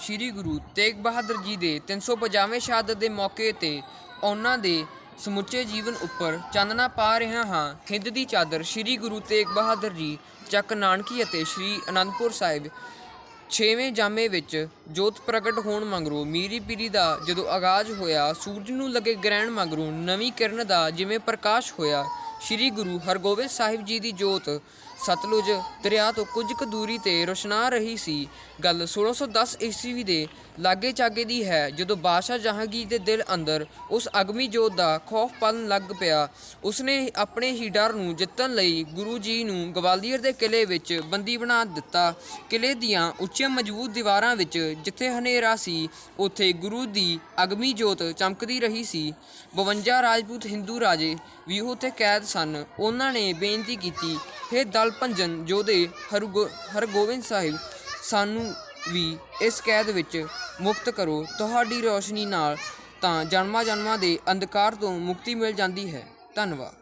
ਸ੍ਰੀ ਗੁਰੂ ਤੇਗ ਬਹਾਦਰ ਜੀ ਦੇ 350ਵੇਂ ਸ਼ਹਾਦਤ ਦੇ ਮੌਕੇ ਤੇ ਉਹਨਾਂ ਦੇ ਸਮੁੱਚੇ ਜੀਵਨ ਉੱਪਰ ਚਾਨਣਾ ਪਾ ਰਿਹਾ ਹਾਂ। ਖਿੰਦ ਦੀ ਚਾਦਰ ਸ੍ਰੀ ਗੁਰੂ ਤੇਗ ਬਹਾਦਰ ਜੀ, ਚੱਕ ਨਾਨਕੀ ਅਤੇ ਸ੍ਰੀ ਅਨੰਦਪੁਰ ਸਾਹਿਬ ਛੇਵੇਂ ਜਾਮੇ ਵਿੱਚ ਜੋਤ ਪ੍ਰਗਟ ਹੋਣ ਮਗਰੋਂ ਮੀਰੀ ਪੀਰੀ ਦਾ ਜਦੋਂ ਆਗਾਜ਼ ਹੋਇਆ, ਸੂਰਜ ਨੂੰ ਲੱਗੇ ਗ੍ਰਹਿਣ ਮਗਰੋਂ ਨਵੀਂ ਕਿਰਨ ਦਾ ਜਿਵੇਂ ਪ੍ਰਕਾਸ਼ ਹੋਇਆ ਸ੍ਰੀ ਗੁਰੂ ਹਰਗੋਬਿੰਦ ਸਾਹਿਬ ਜੀ ਦੀ ਜੋਤ। ਸਤਲੁਜ ਦਰਿਆ ਤੋਂ ਕੁਝ ਕੁ ਦੂਰੀ ਤੇ ਰੋਸ਼ਨਾ ਰਹੀ ਸੀ। ਗੱਲ 1610 ਈਸਵੀ ਦੇ ਲਾਗੇ ਚਾਗੇ ਦੀ ਹੈ। ਜਦੋਂ ਬਾਦਸ਼ਾਹ ਜਹਾਂਗੀਰ ਦੇ ਦਿਲ ਅੰਦਰ ਉਸ ਅਗਮੀ ਜੋਤ ਦਾ ਖੌਫ ਪਲਣ ਲੱਗ ਪਿਆ, ਉਸਨੇ ਆਪਣੇ ਹੀ ਡਰ ਨੂੰ ਜਿੱਤਣ ਲਈ ਗੁਰੂ ਜੀ ਨੂੰ ਗਵਾਲੀਅਰ ਦੇ ਕਿਲੇ ਵਿੱਚ ਬੰਦੀ ਬਣਾ ਦਿੱਤਾ। ਕਿਲੇ ਦੀਆਂ ਉੱਚੀਆਂ ਮਜ਼ਬੂਤ ਦੀਵਾਰਾਂ ਵਿੱਚ ਜਿੱਥੇ ਹਨੇਰਾ ਸੀ, ਉੱਥੇ ਗੁਰੂ ਦੀ ਅਗਮੀ ਜੋਤ ਚਮਕਦੀ ਰਹੀ ਸੀ। 52 ਰਾਜਪੂਤ ਹਿੰਦੂ ਰਾਜੇ ਵੀ ਉੱਥੇ ਕੈਦ ਸਨ। ਉਹਨਾਂ ਨੇ ਬੇਨਤੀ ਕੀਤੀ, ਹੇ ਦਲ ਭੰਜਨ ਜੋਧੇ, ਹਰਗੋ, ਹਰਗੋਬਿੰਦ ਸਾਹਿਬ, ਸਾਨੂੰ ਵੀ ਇਸ ਕੈਦ ਵਿੱਚ ਮੁਕਤ ਕਰੋ। ਤੁਹਾਡੀ ਰੋਸ਼ਨੀ ਨਾਲ ਤਾਂ ਜਨਮਾਂ ਜਨਮਾਂ ਦੇ ਅੰਧਕਾਰ ਤੋਂ ਮੁਕਤੀ ਮਿਲ ਜਾਂਦੀ ਹੈ। ਧੰਨਵਾਦ।